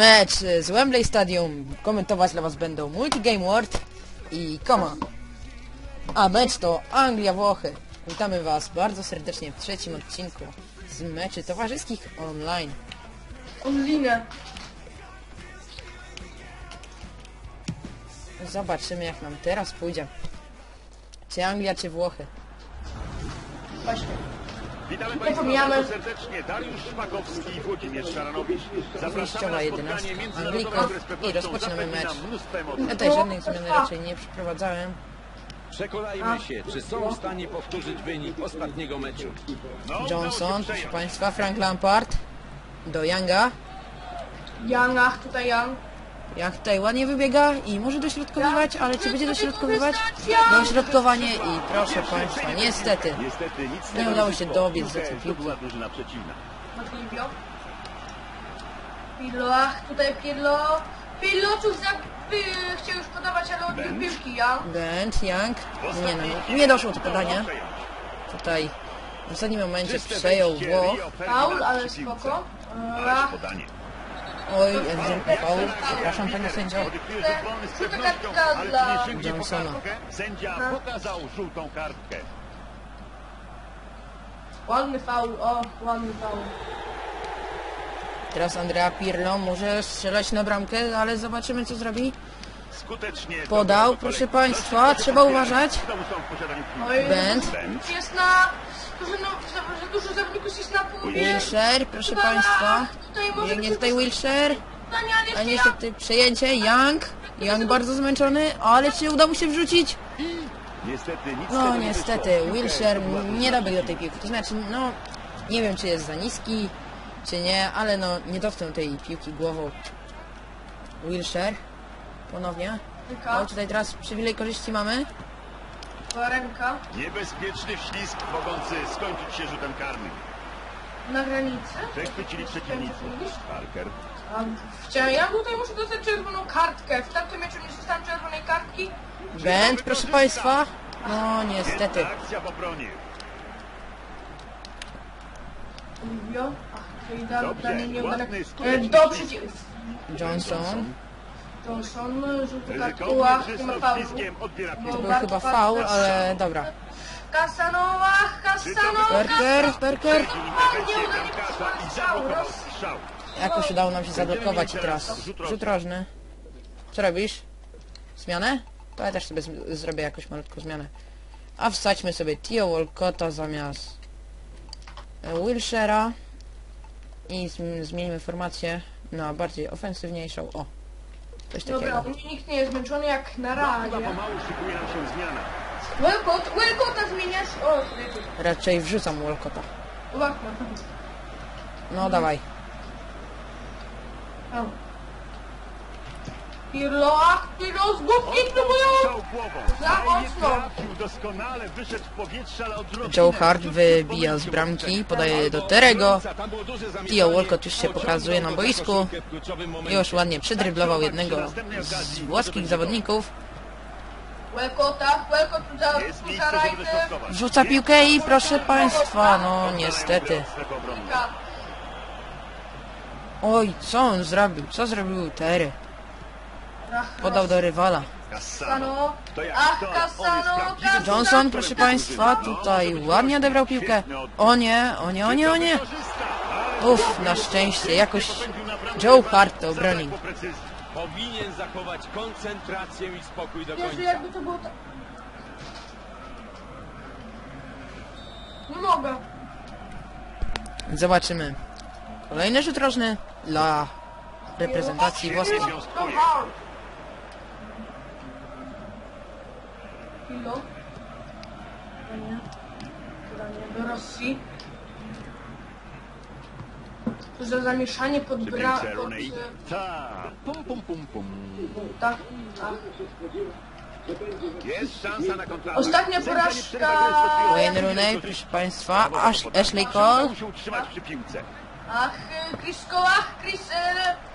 Mecz z Wembley Stadium. Komentować dla was będą Multigame World i Koma. A mecz to Anglia-Włochy. Witamy was bardzo serdecznie w trzecim odcinku z meczy towarzyskich online. Online. Zobaczymy jak nam teraz pójdzie. Czy Anglia, czy Włochy. Właśnie. Witamy Tylko Państwa serdecznie. Dariusz Szpakowski i Włodzimierz Szaranowicz. Zapraszamy na spotkanie Anglików z i rozpoczynamy mecz. emocji. tutaj żadnej zmiany raczej nie przeprowadzałem. Przekonajmy się, czy są w stanie powtórzyć wynik ostatniego meczu. No, Johnson, proszę państwa, Frank Lampard do Younga. Youngach, tutaj Young. Jak tutaj ładnie wybiega i może dośrodkowywać, ale czy będzie dośrodkowywać? Dośrodkowanie i proszę Państwa, niestety Niestety nic z Nie udało się dobiec do tej piłki. zdobyła drużyna przeciwna. Możliwio. Pirlo, ach, tutaj Pirlo. Pirlo cóż za... y, chciał już podawać, ale odbił Ben. piłki, Young. Bent, Young, nie no, nie doszło do podania. Tutaj w ostatnim momencie przejął Włoch. Ferdinand ale spoko. Ależ podanie. Oj, ewidentny faul, przepraszam Panie Sędzio. Żółta kartka ale dla Johnsona. Sędzia Aha. pokazał żółtą kartkę. ładny faul, o, ładny faul. Teraz Andrea Pirlo może strzelać na bramkę, ale zobaczymy co zrobi. Skutecznie Podał, proszę. Państwa, trzeba uważać. Bent. Jest na... Dużo, no, za, dużo zawodników jest na połowie. Wilshere, proszę Chyba Państwa. Biegnie tutaj Wilshere. A niestety przejęcie, Young. Young bardzo zmęczony, ale czy uda mu się wrzucić? Niestety nic z No niestety, Wilshere nie dobiegł do tej piłki. To znaczy, no, nie wiem czy jest za niski, czy nie, ale no, nie dotknął tej piłki głową. Wilshere, ponownie. Ręka, O, tutaj teraz przywilej korzyści mamy. ręka Niebezpieczny wślizg mogący skończyć się rzutem karnym. na granicy. Przechwycili przeciwnicy. Parker. Chciałem, ja tutaj muszę dostać czerwoną kartkę. W tamtym meczu nie dostałem czerwonej kartki. Bent, proszę Państwa. No niestety. Akcja. Ach, czyli da, Dobrze, ładny, E, Do przeciw. Johnson. Johnson, żółty faulu. ślizgiem, odbiera To był chyba faul, ale dobra. Kasanowa, Kasanowa. Perker, Perker. Jakoś udało nam się zablokować i teraz Rzut rożny. Co robisz? Zmianę? To ja też sobie zrobię jakąś malutką zmianę. A wsadźmy sobie Tio Walcota zamiast e, Wilshera i zm- zmienimy formację na bardziej ofensywniejszą. O, coś Dobra, takiego. u mnie nikt nie jest zmęczony jak na No, razie. chyba pomału szykuje nam się zmiana. Zmieniasz? O. Raczej wrzucam Walcota. Uwaga. No dawaj. O. Pirlo, ach, Pirlo z główki próbują. Za mocno. Joe Hart wybija z bramki, podaje do Terego. Tio Walcott już się pokazuje na boisku. Już ładnie przedryblował jednego z włoskich zawodników. Miejsce, żeby rajdę. dośrodkować. Wrzuca piłkę i proszę państwa, no niestety. Oj, co on zrobił? Co zrobił Tery? Podał do rywala. Cassano. Ach. Johnson, proszę państwa, tutaj ładnie odebrał piłkę. O nie, o nie, o nie, o nie. Uff, na szczęście, jakoś Joe Hart to obronił. Powinien zachować koncentrację i spokój do Jezu, końca. jakby to było tak... Nie mogę. Zobaczymy. Kolejny rzut rożny dla reprezentacji włoskiej. Kilo. Podanie. Podanie do Rosji. To za zamieszanie pod bra... Pod, e, Tak. Pum, pum, pum, pum. tak, tak. Jest szansa na kontrakt. Ostatnia porażka. Wayne Rooney, proszę państwa, Ash, Ashley Cole. Musi utrzymać przy piłce. Ach, Chris Cole, ach, Chris... E,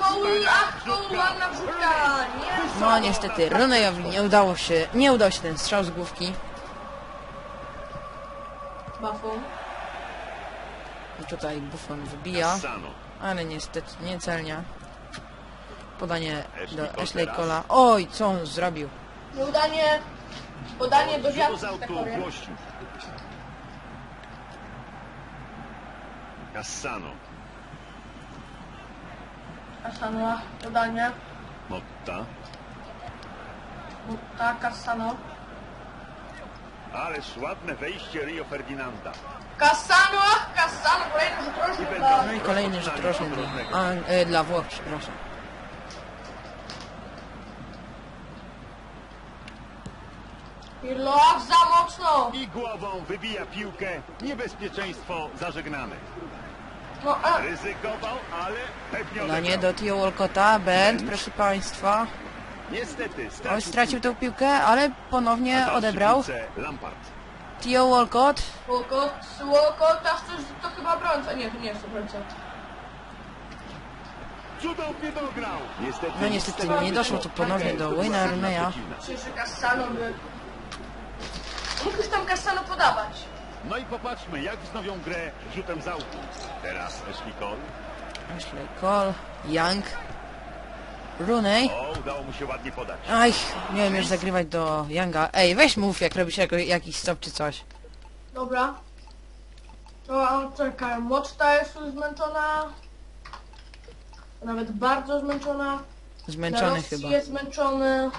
Ładna wrzutka. Nie, No niestety, Rooneyowi nie udało się, nie udał się ten strzał z główki. Buffon. I tutaj Buffon wybija, Cassano. ale niestety niecelnie. Podanie Ashley do Ashley. Cola. Oj, co on zrobił? Nieudanie, podanie do Rzut wiatru, z tak powiem. Cassano. Kasano, podanie. Motta. Mutta, Kasano. Ależ ładne wejście Rio Ferdinanda. Kasano, Kasano, kolejny I dla... No i kolejny rzut roczny dla, a, e, dla Włoch, przepraszam. Pirlo, za mocno! I głową wybija piłkę. Niebezpieczeństwo zażegnane. No, e, Ryzykował, ale pewnie Podanie odegrał. do Tio Walcota. Bent, proszę państwa. Niestety Oj, stracił tę piłkę, ale ponownie A odebrał. Tio Walcott. Łokot, łokot, aż to, to chyba obrońca. Nie, to nie jest obrońca. Cudownie dograł. Niestety, No niestety nie doszło tu ponownie do Wayne'a Rooney'a. Myślę, że Cassano by... Mógł tam Cassano podawać. No i popatrzmy, jak wznowią grę rzutem z autu. Teraz Ashley Cole. Ashley Cole. Young. Rooney. O, udało mu się ładnie podać. Aj, miałem już zagrywać do Younga. Ej, weź mów, jak robisz jako, jakiś stop czy coś. Dobra. To a czekaj, Moczta jest już zmęczona. Nawet bardzo zmęczona. Zmęczony Jarossi chyba. jest zmęczony.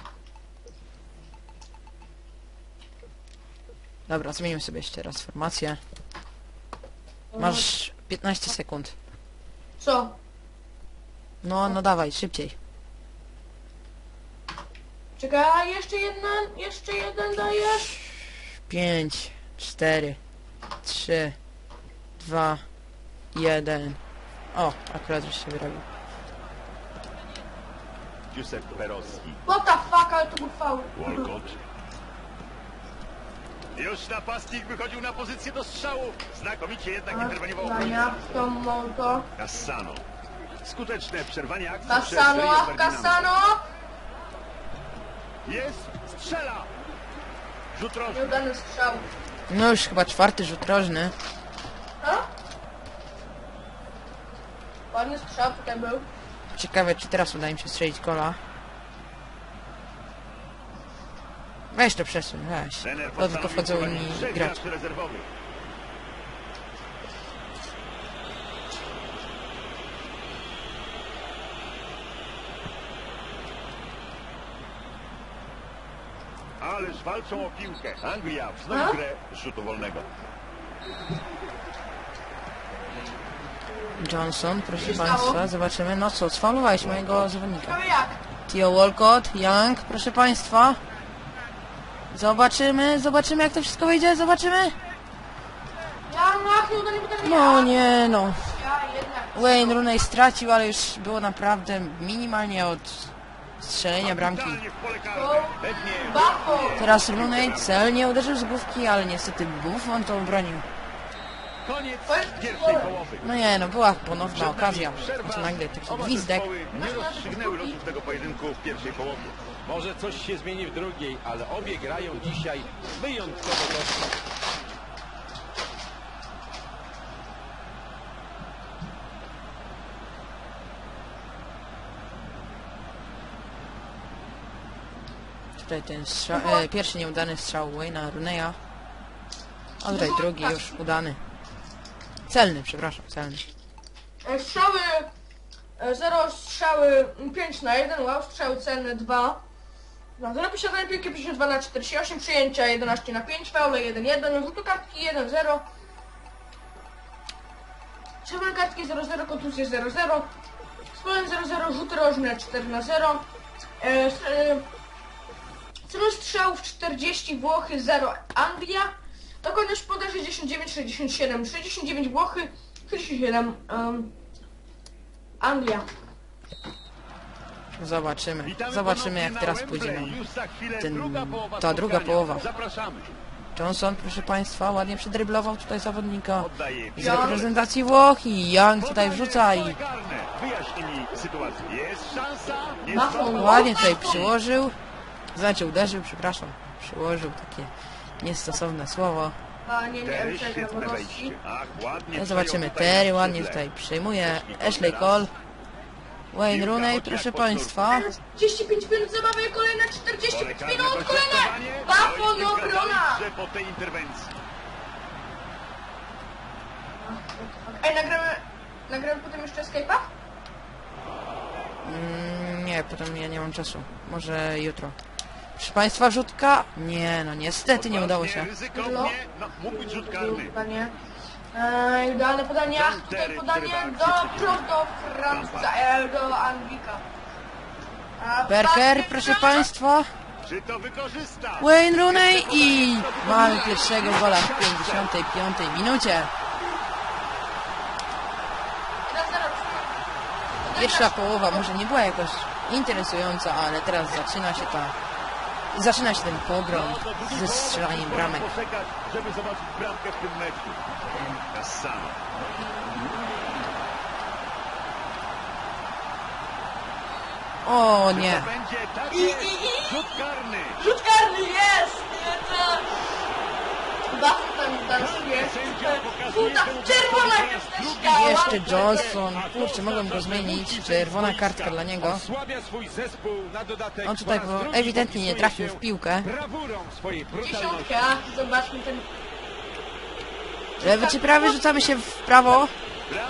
Dobra, zmienimy sobie jeszcze raz formację. Masz 15 sekund. Co? No, no dawaj, szybciej. Czekaj, jeszcze jeden, jeszcze jeden dajesz? 5, 4, 3, 2, 1. O, akurat już się wyrobił. Giuseppe Perossi. What the fuck, ale to był faul. Walcott. Już napastnik wychodził na pozycję do strzału. Znakomicie jednak interweniował tą Molto. Cassano. Skuteczne przerwanie akcji przez Cassano, Ferdinanda. Cassano! Jest, strzela. Rzut rożny. Nieudany strzał. No już chyba czwarty rzut rożny. A? Ładny strzał tutaj był. Ciekawe, czy teraz uda im się strzelić kola. Weź to przesuń, weź. To tylko wchodzą inni gracze. Ależ walczą o piłkę. Anglia wznowi A? grę rzutu wolnego. Johnson, proszę państwa, zobaczymy. No co, sfaulowałeś mojego zawodnika. Tio Walcott, Young, proszę państwa. Zobaczymy, zobaczymy jak to wszystko wyjdzie, zobaczymy. No nie no. Wayne Rooney stracił, ale już było naprawdę minimalnie od strzelenia bramki. Teraz Rooney celnie uderzył z główki, ale niestety Buffon to obronił. koniec Koniec pierwszej połowy. połowy. No nie no, była ponowna okazja. Co nagle taki gwizdek. Może coś się zmieni w drugiej, ale obie grają dzisiaj wyjątkowo dobrze. Tutaj ten strzał, e, pierwszy nieudany strzał Wayne'a Rooney'a. A tutaj drugi już udany. Celny, przepraszam, celny. E, Strzały 0 strzały 5 na 1, wow, strzały cenne 2. 0 posiadanie piłki 52 na 48, przyjęcia 11 na 5, faule 1 1, rzutu kartki 1 0. Czerwone kartki 0 0, kontuzje 0 0. Spoleń 0 0, rzuty rożne 4 na 0. E, e, Celu strzałów 40 Włochy 0 Anglia. Dokładność poda 69 67 69 Włochy 67 um, Anglia. Zobaczymy. Zobaczymy jak teraz pójdzie nam. Ten- druga połowa ta druga połowa. Johnson, proszę państwa, ładnie przedryblował tutaj zawodnika z reprezentacji Włoch i Young tutaj wrzuca i ładnie tutaj przyłożył. Znaczy uderzył, przepraszam. Przyłożył takie niestosowne słowo. Nie, nie, No zobaczymy, Terry ładnie tutaj przejmuje. Ashley. Cole. Wayne Rooney, proszę państwa. 45 minut zabawy, kolejne 45 Pole minut, karne kolejne! Bafon obrona! po tej interwencji. Ej, nagramy, nagramy potem jeszcze Escape'a? Mm, nie, potem ja nie mam czasu. Może jutro. Proszę państwa, rzutka? Nie, no niestety nie udało się. Ryzykownie, no, mógł być rzut karny. Eee, idealne podanie, ach, tutaj podanie do wprost do Francuza, e, do Anglika. A Berker, proszę państwa. Czy to wykorzysta? Wayne Rooney i mamy pierwszego gola w 55 minucie. 1-0. Pierwsza połowa może nie była jakoś interesująca, ale teraz zaczyna się ta... Zaczyna się ten pogrom ze strzelaniem bramek. poczekać, żeby zobaczyć bramkę w tym meczu. O nie. tak I- jest. i- i- Rzut karny. Rzut karny jest! Jest! Buffy tam dansuje. Puta, czerwona jesteś Jeszcze Johnson. Kurczę, mogłem go zmienić. Czerwona kartka dla niego. On tutaj bo ewidentnie nie trafił w piłkę. Dziesiątka, zobaczmy ten... Lewy czy prawy? Rzucamy się w prawo.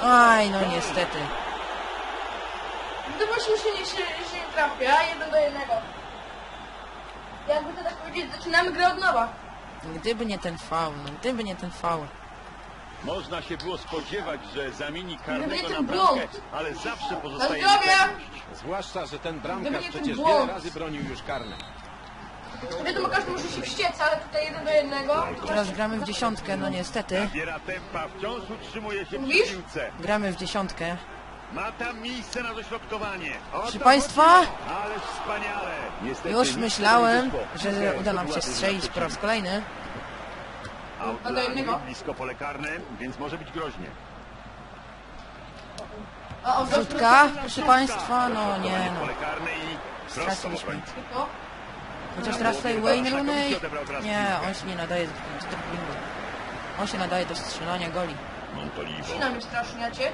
Aj, no niestety. No właśnie się nie, się, się nie trafia, jeden do jednego. Jakby to tak powiedzieć, zaczynamy grę od nowa. Gdyby nie ten faul, no gdyby nie ten faul. Można się było spodziewać, że zamieni Gdyby karnego nie na ten bramkę, ale zawsze pozostaje zdrowie! niepewność. Zwłaszcza, że ten bramkarz przecież wiele razy bronił już karne. Wiadomo, każdy może się wściec, ale tutaj jeden do jednego. Teraz gramy w dziesiątkę, no niestety. Nabiera tempa, wciąż utrzymuje się przy Mówisz? piłce. Gramy w dziesiątkę. Ma tam miejsce na dośrodkowanie. O Proszę to państwa, chodzi. Ależ wspaniale. Niestety już nic myślałem, nie wyszło. że uda nam się strzelić po raz kolejny. Outland do jednego. blisko pole karne, więc może być groźnie. O, o, Rzutka, proszę państwa, no nie no. Pole karne i prosto Straciliśmy. Chociaż teraz tutaj Wayne Rooney... Nie, on się nie nadaje do dribblingu. On się nadaje do strzelania goli. Montolivo. Ścina mnie strasznie, a cię?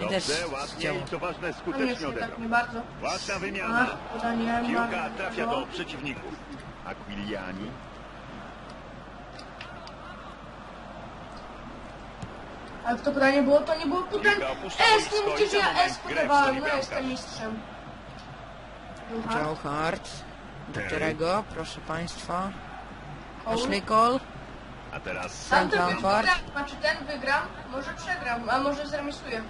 I też Dobrze, ładnie to ważne, A mnie skutecznie jest tak nie bardzo. Ładna A, wymiana. podanie Piłka trafia do przeciwników. Aquiliani. Ale to podanie było, to nie było podanie. Piłka opuszcza S, nie boisko i że ja moment S podawałem, no bramkarz. jestem mistrzem. Joe Hart. Do którego, proszę państwa. Cole. Ashley Cole. A teraz Tamten Frank wygram, Lampard. znaczy ten wygram, może przegram, a może zremisuję.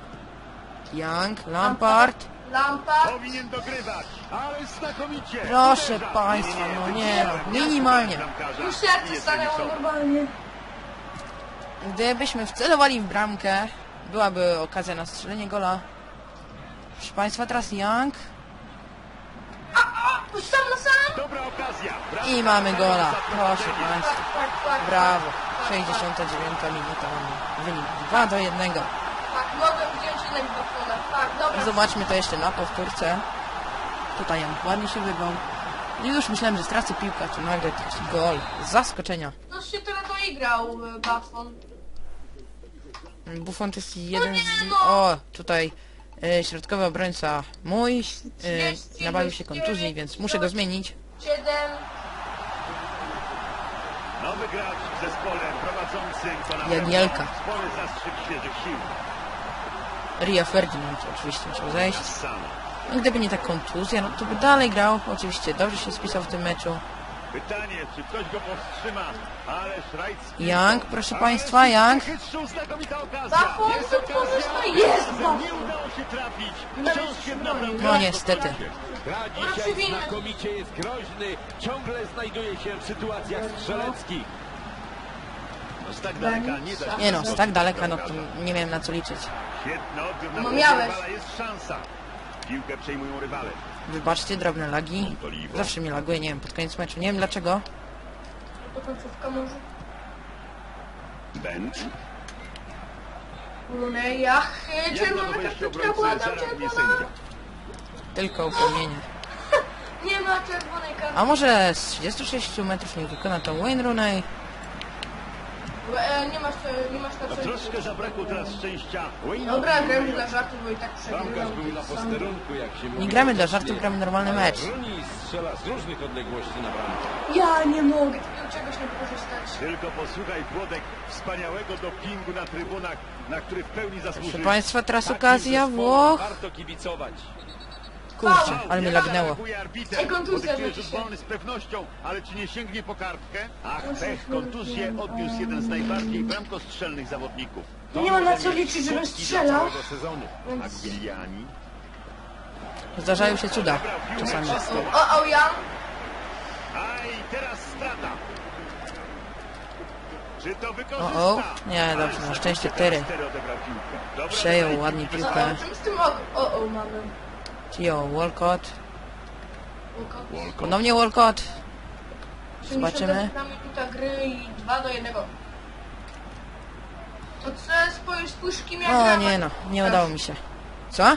Young. Lampard. Lampard. powinien dogrywać. Ale znakomicie. Proszę Uderza. państwa, no nie no, minimalnie. Już serce stanęło normalnie. Gdybyśmy wcelowali w bramkę, byłaby okazja na strzelenie gola. Proszę państwa, teraz Young. Sam na sam. Dobra okazja. Brawo. I mamy gola. Proszę państwa. Tak, tak, Brawo. tak, 69 minuta wynik 2 do 1. Tak, mogłem wziąć jednak do. Zobaczmy to jeszcze na powtórce. Tutaj Young ładnie się wybał. I już myślałem, że stracę piłkę, tu nagle taki gol. Z zaskoczenia. No się tyle doigrał e, Buffon. Buffon to jest jeden nie, z... no. O, tutaj e, środkowy obrońca mój e, 30, nabawił się kontuzji, więc muszę go zmienić. 7. Nowy gracz w zespole prowadzącym pewno spory zastrzyk świeżych sił. Ria Ferdinand oczywiście musiał zejść. No, gdyby nie ta kontuzja, no to by dalej grał. Oczywiście dobrze się spisał w tym meczu. Pytanie, czy ktoś go powstrzyma, ale Szrajcki... Young, proszę państwa, Young. Jest okazja. No jest Nie udało się trafić. No No niestety. Gra No, dzisiaj znakomicie jest groźny. Ciągle znajduje się w sytuacjach strzeleckich. Z tak daleka nie da się Nie no, z tak daleka, no to nie miałem na co liczyć. Świetny odbiór na No miałeś. rywala jest szansa. Piłkę przejmują rywale. Wybaczcie, drobne lagi. Zawsze mi laguje, nie wiem, pod koniec meczu. Nie wiem dlaczego. To końcówka może. Bench. E, Jak na czerwona karteczka obrońcy zaradnie czerwona. sędzia. Tylko upomnienie. Nie ma czerwonej kartki. A może z 36 metrów nie wykona to Wayne Rooney? E, nie masz, e, nie masz troszkę zabrakło teraz szczęścia Wayne'owi. Dobra, grałem dla żartu, bo i tak Bramkarz przegrywam. był na posterunku, jak się mówi. Nie gramy dla żartu, gramy normalny mecz. broni i strzela z różnych odległości na bramkę. Ja nie mogę takiego czegoś nie wykorzystać. Tylko posłuchaj, Włodek, wspaniałego dopingu na trybunach, na który w pełni Proszę zasłużył. Państwa, teraz Takim okazja zespołom Włoch. Warto kibicować. Kurczę, ale mnie lagnęło. Ej, kontuzja rzuci się. z pewnością, ale czy nie sięgnie po kartkę? Ach, pech, kontuzję odniósł jeden z najbardziej bramkostrzelnych zawodników. Nie ma na co liczyć, żebym strzelał. całego sezonu. A Gwiliani? Zdarzają się cuda czasami. O, o, ja. A i teraz strata. Czy to wykorzysta? O, o. Nie, dobrze, na szczęście. Dobra Przejął ładnie piłkę. o, o, o mamy? Tio Walcott. Walcott. Ponownie Walcott. Zobaczymy. minuta gry i 2 do 1. To co, spójrz, spójrz kim ja O gram. nie a no, kim ty nie grasz. udało mi się. Co?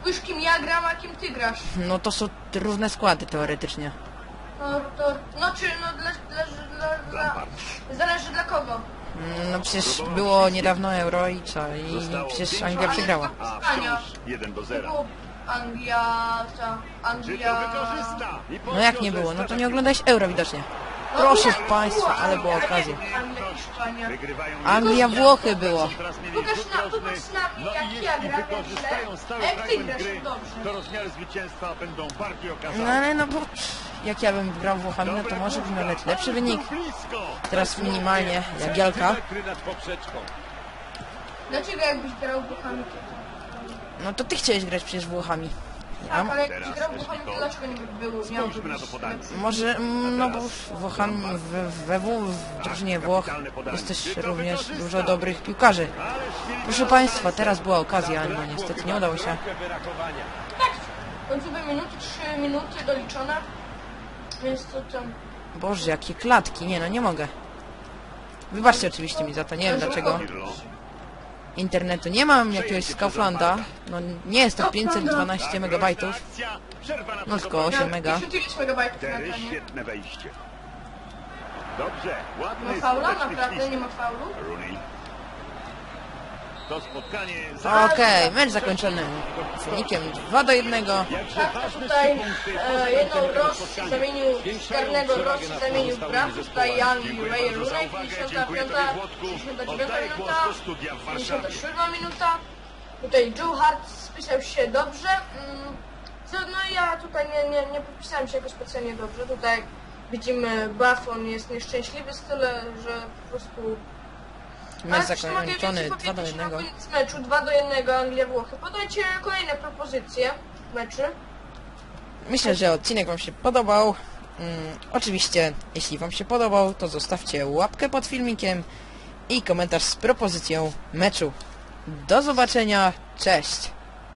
Spójrz kim ja gram, a kim ty grasz. No to są równe składy teoretycznie. No, to, no czy, no dla, dla, dla, dla, zależy dla kogo. No przecież było niedawno Euro i co? I Zostało przecież pięć Anglia przegrała. A wciąż 1 do 0. Było Anglia, ta, Czy to Anglia... No jak nie było? No to nie oglądałeś Euro widocznie. Proszę Państwa, ale była okazja. Anglia, Włochy było. Pokaż na- pokaż na mnie, No jak ja gram, jak wykorzystają źle. stały A jak ty grasz, gry, to dobrze. to rozmiary zwycięstwa będą bardziej No ale no bo jak ja bym grał Włochami, no to może bym miał nawet lepszy wynik. Teraz minimalnie, jak poprzeczką. Dlaczego jakbyś grał Włochami? No to ty chciałeś grać przecież Włochami. Tak, Ja? ale jakbyś Teraz grał Włochami, to dlaczego nie był, miałby Spójrzmy na to podanie. Może, mm, no bo Włochami, we, we, w w drużynie Włoch jest też również dużo dobrych piłkarzy. Proszę Państwa, teraz była okazja, no niestety nie udało się. Tak, końcowe minuty, 3 minuty doliczone. Więc to tam... Boże, jakie klatki, nie no, nie mogę. Wybaczcie oczywiście mi za to, nie wiem dlaczego. Pirlo. Internetu nie mam, jakiegoś z Kauflanda. No nie jest to 512 megabajtów. Akcja. Przerwa na No tylko 8 mega. 59 megabajtów na Tery, ekranie. świetne wejście. Dobrze, ładny, Ma faula? skuteczny Naprawdę wcisk. nie ma faulu? Rooney. To spotkanie Okej, mecz zakończony z wynikiem 2 do 1. Jakże Tak, tutaj e, jedną spotkania. zamienił, karnego Rossi zamienił w bramkę, tutaj Jan Ray uwagę, 55, dziękuję Tobie, Włodku. 59 Oddaję głos minuta, do studia w Warszawie. 57 minuta. Tutaj Joe Hart spisał się dobrze. Mm, co, No ja tutaj nie, nie, nie podpisałem się jakoś specjalnie dobrze. Tutaj widzimy Buffon jest nieszczęśliwy z tyle, że po prostu... Mecz mogę zakończony więcej 2 do powiedzieć 1. na koniec meczu 2 do 1 Anglia-Włochy. Podajcie kolejne propozycje meczy. Myślę, że odcinek Wam się podobał. Mm, oczywiście, jeśli Wam się podobał, to zostawcie łapkę pod filmikiem i komentarz z propozycją meczu. Do zobaczenia, cześć!